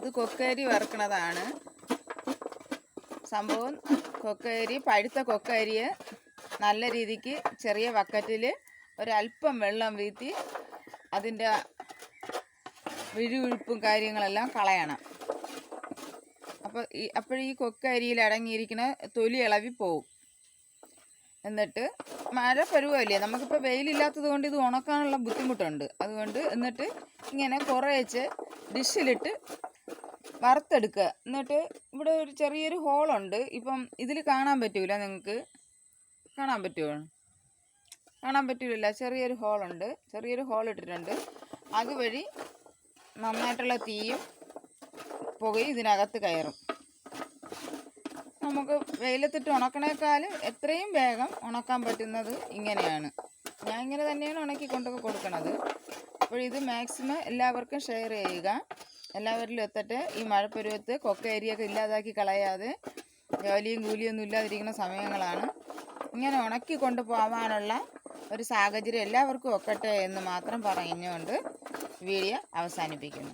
ഇത് കൊക്കരി വറുക്കണതാണ്. സംഭവം കൊക്കരി പഴുത്ത കൊക്കരിയെ നല്ല രീതിക്ക് ചെറിയ ബക്കറ്റിൽ ഒരല്പം വെള്ളം വീത്തി അതിന്റെ വിഴുവിഴുപ്പും കാര്യങ്ങളെല്ലാം കളയണം. അപ്പോൾ ഈ അപ്പോൾ ഈ കൊക്കരിയിൽ അടങ്ങിയിരിക്കുന്ന തൊലി ഇളവി പോവും. എന്നിട്ട് മഴ പരുവല്ലേ? നമുക്കിപ്പോൾ വെയിലില്ലാത്തത് കൊണ്ട് ഇത് ഉണക്കാനുള്ള ബുദ്ധിമുട്ടുണ്ട്. അതുകൊണ്ട് എന്നിട്ട് ഇങ്ങനെ കുറേച്ച് ഡിഷിലിട്ട് വറുത്തെടുക്കുക. എന്നിട്ട് ഇവിടെ ഒരു ചെറിയൊരു ഹോളുണ്ട്. ഇപ്പം ഇതിൽ കാണാൻ പറ്റൂല നിങ്ങൾക്ക്. കാണാൻ പറ്റുമോ? കാണാൻ പറ്റൂല ചെറിയൊരു ഹോളുണ്ട്. ചെറിയൊരു ഹോൾ ഇട്ടിട്ടുണ്ട്. അതുവഴി നന്നായിട്ടുള്ള തീയും പുകയും ഇതിനകത്ത് കയറും. നമുക്ക് വെയിലത്തിട്ട് ഉണക്കണേക്കാളും എത്രയും വേഗം ഉണക്കാൻ പറ്റുന്നത് ഇങ്ങനെയാണ്. ഞാൻ ഇങ്ങനെ തന്നെയാണ് ഉണക്കി കൊണ്ടൊക്കെ കൊടുക്കണത്. അപ്പോൾ ഇത് മാക്സിമം എല്ലാവർക്കും ഷെയർ ചെയ്യുക. എല്ലാവരിലും എത്തട്ടെ. ഈ മഴപ്പരുവത്ത് കൊക്ക ഏരിയൊക്കെ ഇല്ലാതാക്കി കളയാതെ ജോലിയും കൂലിയൊന്നും ഇല്ലാതിരിക്കുന്ന സമയങ്ങളാണ്. ഇങ്ങനെ ഉണക്കി കൊണ്ടുപോകാനുള്ള ഒരു സാഹചര്യം എല്ലാവർക്കും ഒക്കട്ടെ എന്ന് മാത്രം പറഞ്ഞുകൊണ്ട് വീഡിയോ അവസാനിപ്പിക്കുന്നു.